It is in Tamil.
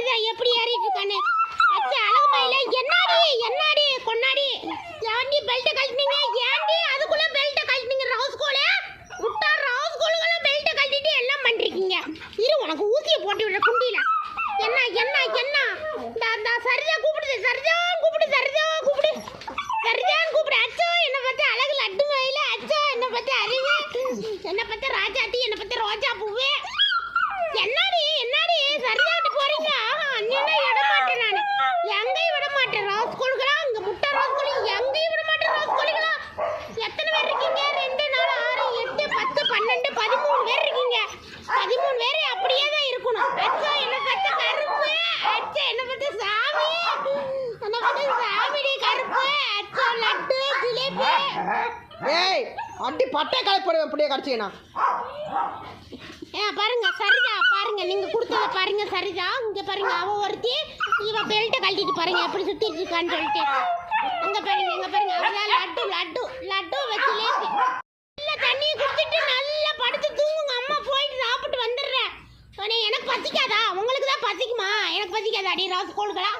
சரிதா எப்படி ஏறிட்டு அழகு மயில என்னாடி என்னாடி ஏன்டி கழட்டினீங்க? ஏன்டி அதுக்குள்ள கழட்டினீங்க? ரவுஸ் விட்டா ரவுஸ் கழட்டிட்டு எல்லாம் பண்றீங்க. இரு உனக்கு ஊசிய போட்டு விடுற குண்டியில. என்ன என்ன என்ன? இந்த அந்த சரிதா கூப்பிடுது சரிதா கூப்பிடு சரிதா கூப்பிடு. சரிதான் கூப்பிடு. அச்சோ என்ன பத்தி அழகு லட்டு மயில அச்சோ என்ன பத்தி அறிவு என்ன பத்தி பன்னெண்டு பதிமூணு பேர் இருக்கீங்க. பதிமூணு பேர் அப்படியே தான் இருக்கணும். அச்சா என்ன பத்த கருப்பு. அச்சா என்ன பத்த சாமி. என்ன பத்த சாமிடி கருப்பு. அச்சா லட்டு ஜிலேபி. ஏய் அடி பட்டை கலப்படுவேன் இப்படியே கடிச்சிக்கண்ணா ஏ பாருங்க சரிதா பாருங்க நீங்க கொடுத்தத பாருங்க சரிதா. இங்க பாருங்க அவ ஒருத்தி இவ பெல்ட்டை கழட்டிட்டு பாருங்க எப்படி சுத்திட்டு இருக்கான்னு சொல்லிட்டு. அங்க பாருங்க இங்க பாருங்க அவதான் லட்டு லட்டு லட்டு வச்சு பசிக்காதா? உங்களுக்கு தான் பசிக்குமா? எனக்கு பசிக்காதா? அடி ராசு கோளுகளா